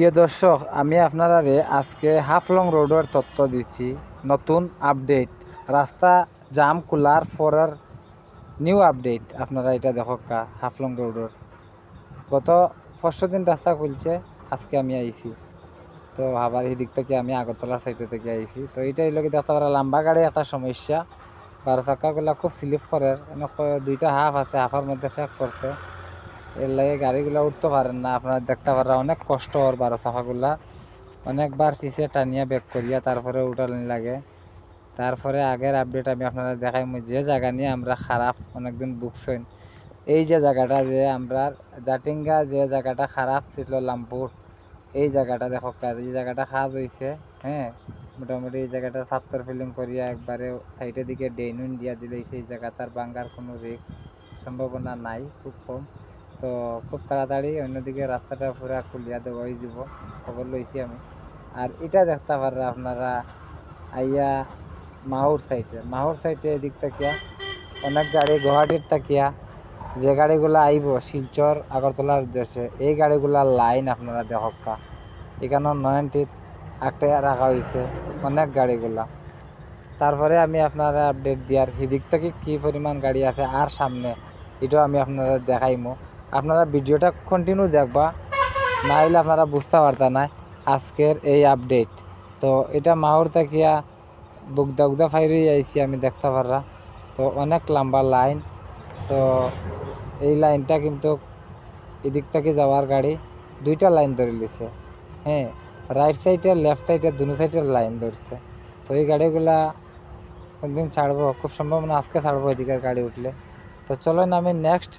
প্রিয় দর্শক, আমি আপনারা আজকে হাফলং রোডের তথ্য দিচ্ছি। নতুন আপডেট। রাস্তা জাম খোলার পরের নিউ আপডেট। আপনারা এটা দেখক হাফলং রোডের। গত পরশু দিন রাস্তা খুলছে, আজকে আমি আইছি। তো আবার এই দিক থেকে আমি আগরতলা সাইডে থেকে আইছি। তো এইটাই লোক দেখতে লম্বা গাড়ি একটা সমস্যা। বারো চাকাগুলা খুব স্লিপ করে দুইটা হাফ আছে, হাফের মধ্যে ফেক করছে। এর লাগে গাড়িগুলো উঠতে পারেন না, আপনারা দেখতে পারা অনেক কষ্ট ওর বারো চাকাগুলা অনেকবার পিছিয়ে টানিয়া ব্যাক করিয়া তারপরে উঠানি লাগে। তারপরে আগের আপডেট আমি আপনারা দেখাই যে জায়গা নিয়ে আমরা খারাপ অনেকদিন বুকছেন এই যে জায়গাটা যে আমরা, জাটিঙ্গা যে জায়গাটা খারাপ ছিল লামপুর, এই জায়গাটা দেখো কাজ এই জায়গাটা খারাপ হয়েছে হ্যাঁ? মোটামুটি এই জায়গাটা পাথর ফিলিং করিয়া একবারে সাইডের দিকে ডেইনুন দিয়া দিলে সেই জায়গাটার বাঙ্গার কোনো রিস্ক সম্ভাবনা নাই, খুব কম। তো খুব তাড়াতাড়ি অন্যদিকে রাস্তাটা পুরা খুলিয়া দেওয়া হয়ে যাব খবর লইছি আমি। আর এটা দেখতে পারা আপনারা আইয়া মাহুর সাইডে মাহুর সাইডে এদিক তাকিয়া, অনেক গাড়ি গুয়াহাটির তাকিয়া, যে গাড়িগুলা আইব শিলচর আগরতলার উদ্দেশ্যে, এই গাড়িগুলার লাইন আপনারা দেখকা এখানে নয়নটিত আটটা রাখা হয়েছে অনেক গাড়িগুলা। তারপরে আমি আপনারা আপডেট দিয়ার সেদিক থেকে কি পরিমাণ গাড়ি আছে আর সামনে, এটাও আমি আপনারা দেখাইমো। আপনারা ভিডিওটা কন্টিনিউ দেখবা না হলে আপনারা বুঝতে পারতা না আজকের এই আপডেট তো এটা মাহুর তাকিয়া বুকদা উগদা ফাইরে আইছি আমি দেখতে পাররা। তো অনেক লম্বা লাইন তো এই লাইনটা কিন্তু এদিক থেকে যাওয়ার গাড়ি দুইটা লাইন ধরে লিছে হ্যাঁ রাইট সাইডে লেফট সাইডে দুনো সাইডের লাইন ধরছে। তো এই গাড়িগুলা একদিন ছাড়বো, খুব সম্ভাবনা আজকে ছাড়বো এদিকের গাড়ি উঠলে। তো চলেন আমি নেক্সট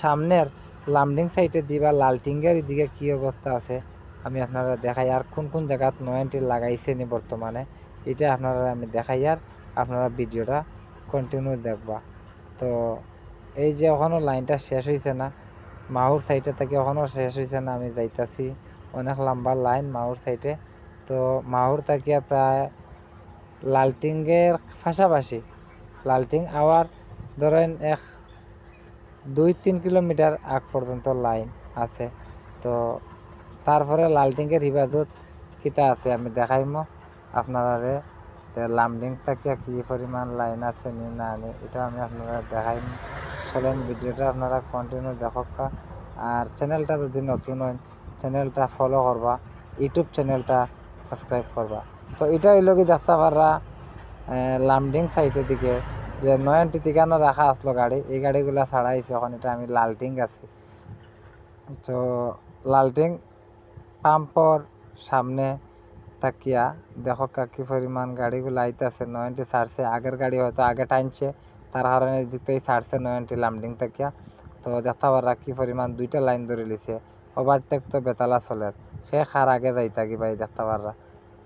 সামনের লামডিং সাইডে দিবা, লালটিঙ্গের এদিকে কী অবস্থা আছে? আমি আপনারা দেখাই, আর কোন কোন জায়গাত নয়নটি লাগাইছে নি বর্তমানে? এটা আপনারা আমি দেখাই, আর আপনারা ভিডিওটা কন্টিনিউ দেখবা। তো এই যে এখনও লাইনটা শেষ হয়েছে না, মাহুর সাইডে থেকে এখনও শেষ হয়েছে না, আমি যাইতাছি অনেক লম্বা লাইন মাহুর সাইডে তো মাহুর থাকিয়া প্রায় লালটিংয়ের পাশাপাশি, লালটিং আওয়ার ধরেন এক দুই তিন কিলোমিটার আগ পর্যন্ত লাইন আছে। তো তারপরে লালটিংয়ের হিফাজত কিতা আছে আমি দেখাইমো। আপনারারে লামডিং থাকিয়া কি পরিমাণ লাইন আছে নি না নি এটা আমি আপনারা দেখাইম। চলেন ভিডিওটা আপনারা কন্টিনিউ দেখক আর চ্যানেলটা যদি নতুন হয় চ্যানেলটা ফলো করবা ইউটিউব চ্যানেলটা সাবস্ক্রাইব করবা। তো এটা হইল কি দেখতে পাররা লামডিং সাইটের দিকে। যে নয়নটি ঠিকানা রাখা আসলো গাড়ি, এই গাড়িগুলা ছাড়াইছে এখন এটা আমি লালটিং আছি। তো লালটিং পাম্পর সামনে তাকিয়া দেখো কি পরিমাণ গাড়িগুলো আইতেছে নয়নটি ছাড়ছে, আগের গাড়ি হয়তো আগে টাইনছে তার কারণে এদিক থেকে ছাড়ছে নয়নটি লামডিং তাকিয়া। তো দেখতে পারা কি পরিমাণ দুইটা লাইন ধরে লিছে ওভারটেক তো বেতালা চলের সে খার আগে যাইতা কি ভাই দেখতে পাররা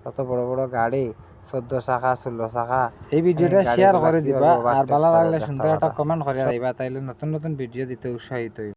কত বড় বড় গাড়ি চোদ্দ চাকা ষোলো চাকা। এই ভিডিওটা শেয়ার করে দিবা আর ভালো লাগলে সুন্দর একটা কমেন্ট করে দিবা তাইলে নতুন নতুন ভিডিও দিতে উৎসাহিত